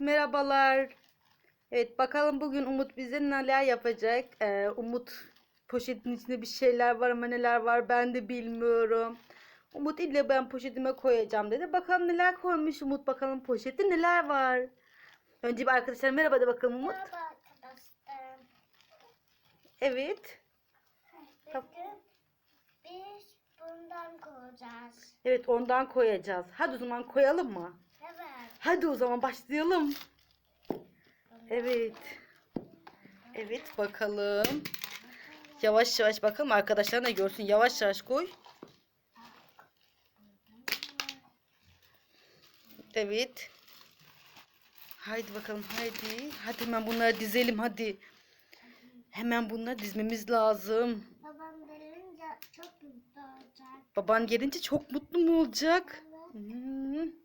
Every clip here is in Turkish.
Evet merhabalar. Evet bakalım bugün Umut bize neler yapacak. Ee, Umut poşetin içinde bir şeyler var ama neler var ben de bilmiyorum. Umut ille ben poşetime koyacağım dedi. Bakalım neler koymuş Umut bakalım poşette neler var. Önce bir arkadaşlar merhaba de bakalım Umut. Merhaba arkadaşlar. Evet. Bugün biz bundan koyacağız. Evet ondan koyacağız. Hadi o zaman koyalım mı? Evet. Hadi o zaman başlayalım. Evet. Evet bakalım. Yavaş yavaş bakalım arkadaşlar da görsün. Yavaş yavaş koy. Evet. Haydi bakalım haydi. Hadi hemen bunları dizelim hadi. Hemen bunları dizmemiz lazım. Babam gelince çok mutlu olacak. Baban gelince çok mutlu mu olacak? Hmm.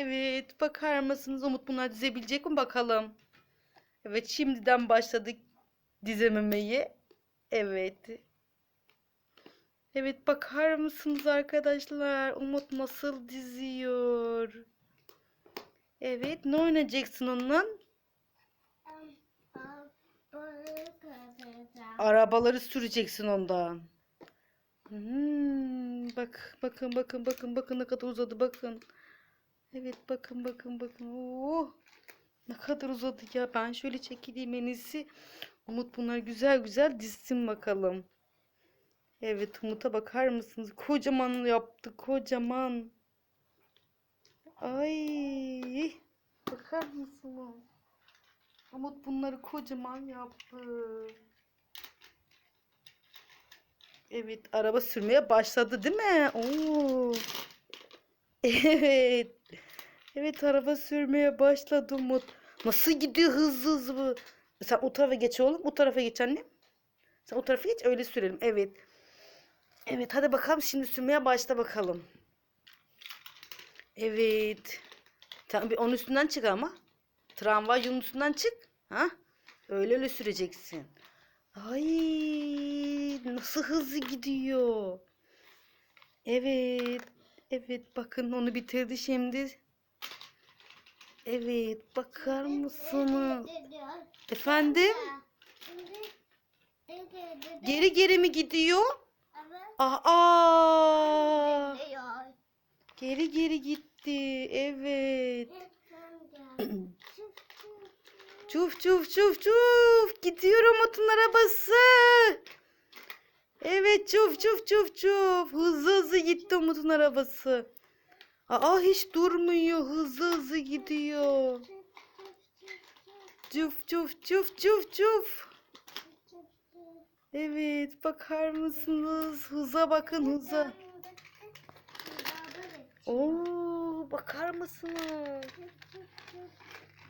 Evet, bakar mısınız Umut bunlar dizebilecek mi bakalım? Evet, şimdiden başladık dizememeye. Evet. Evet, bakar mısınız arkadaşlar? Umut nasıl diziyor? Evet, ne oynayacaksın koyacağım. Arabaları süreceksin ondan. Hmm, bak bakın bakın bakın bakın ne kadar uzadı bakın. Evet bakın bakın bakın. Oo, ne kadar uzadı ya. Ben şöyle çekileyim en iyisi. Umut bunları güzel güzel dizsin bakalım. Evet Umut'a bakar mısınız? Kocaman yaptı kocaman. Ay bakar mısınız? Umut bunları kocaman yaptı. Evet, araba sürmeye başladı değil mi? Oo. Evet. Evet, araba sürmeye başladı Umut. Nasıl gidiyor hızlı hızlı. Sen o tarafa geç oğlum. O tarafa geç annem. Sen o tarafa geç öyle sürelim. Evet. Evet hadi bakalım şimdi sürmeye başla bakalım. Evet. Tamam bir onun üstünden çık ama. Tramvay yolun üstünden çık. Ha? Öyle öyle süreceksin. Ay nasıl hızlı gidiyor. Evet. Evet bakın onu bitirdi şimdi. Evet bakar mısınız? Efendim? Geri geri mi gidiyor? Aa! Gidiyor. Geri geri gitti. Evet. Çuf çuf çuf çuf. Gidiyorum Umut'un arabası. Evet çuf çuf çuf çuf. Hızlı hızlı gitti Umut'un arabası. Aa hiç durmuyor. Hızlı hızlı gidiyor. Çuf çuf çuf çuf çuf. Evet bakar mısınız? Hıza bakın hıza. Oo bakar mısınız?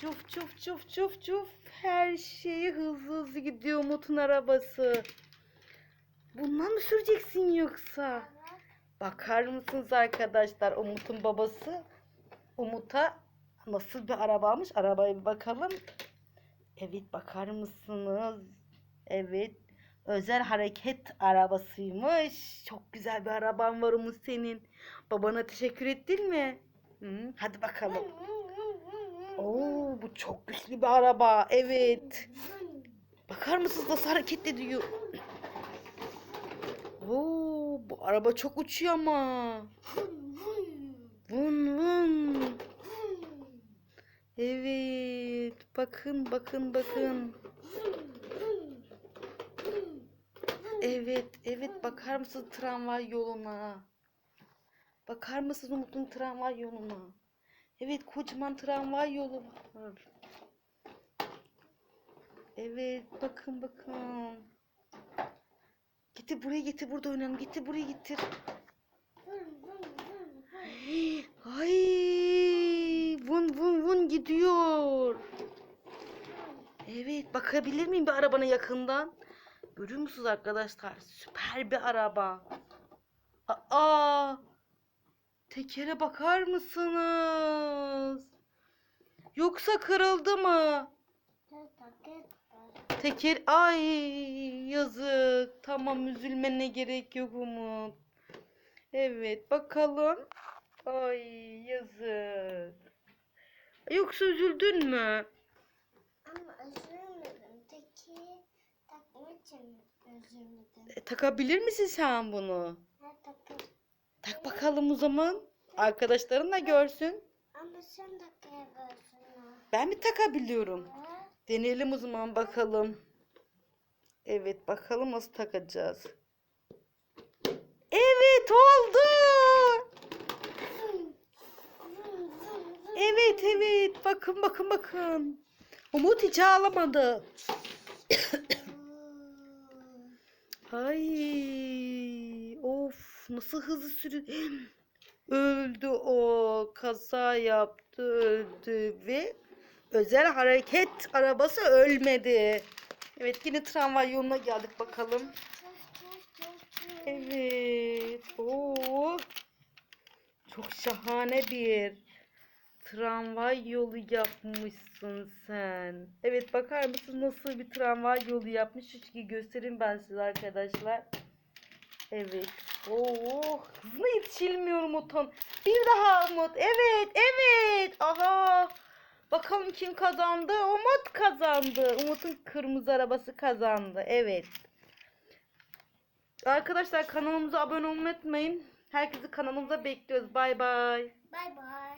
Çuf çuf çuf çuf çuf. Her şeyi hızlı hızlı gidiyor Umut'un arabası. Bundan mı süreceksin yoksa? Bakar mısınız arkadaşlar Umut'un babası Umut'a nasıl bir araba almış? Arabaya bir bakalım. Evet bakar mısınız? Evet. Özel hareket arabasıymış. Çok güzel bir araban var Umut senin. Babana teşekkür ettin mi? Hı, hadi bakalım. Oo bu çok güçlü bir araba. Evet. Bakar mısınız nasıl hareket ediyor? Oo araba çok uçuyor ama. Vın vın. Evet. Bakın bakın bakın. Evet evet bakar mısınız tramvay yoluna? Bakar mısınız Umut'un tramvay yoluna? Evet kocaman tramvay yolu var. Evet bakın bakın. Getir buraya getir burada oynayalım. Getir buraya getir. Ay vun vun vun gidiyor. Evet bakabilir miyim bir arabana yakından? Görüyor musunuz arkadaşlar? Süper bir araba. Aa! Tekere bakar mısınız? Yoksa kırıldı mı? Teker ay yazık. Tamam üzülmene gerek yok Umut. Evet bakalım. Ay yazık. Yoksa üzüldün mü? Ama üzülmedim. Teki takmak için üzülmedim. E, takabilir misin sen bunu? Ha. Tak bakalım o zaman. Arkadaşların da görsün. Ama sen takabilirsin ha. Ben mi takabiliyorum? Ha? Deneyelim o zaman bakalım. Evet bakalım nasıl takacağız. Evet oldu. Evet evet bakın bakın bakın. Umut hiç ağlamadı. Ay of nasıl hızlı sürü öldü o kaza yaptı öldü ve özel hareket arabası ölmedi. Evet yine tramvay yoluna geldik bakalım. Evet. Oo. Çok şahane bir tramvay yolu yapmışsın sen. Evet bakar mısın nasıl bir tramvay yolu yapmış? Çünkü göstereyim ben size arkadaşlar. Evet. Oo, hızına yetişilmiyorum Umut'un. Bir daha Umut. Evet, evet. Aha. Bakalım kim kazandı? Umut kazandı. Umut'un kırmızı arabası kazandı. Evet. Arkadaşlar kanalımıza abone olmayı unutmayın. Herkesi kanalımıza bekliyoruz. Bay bay. Bay bay.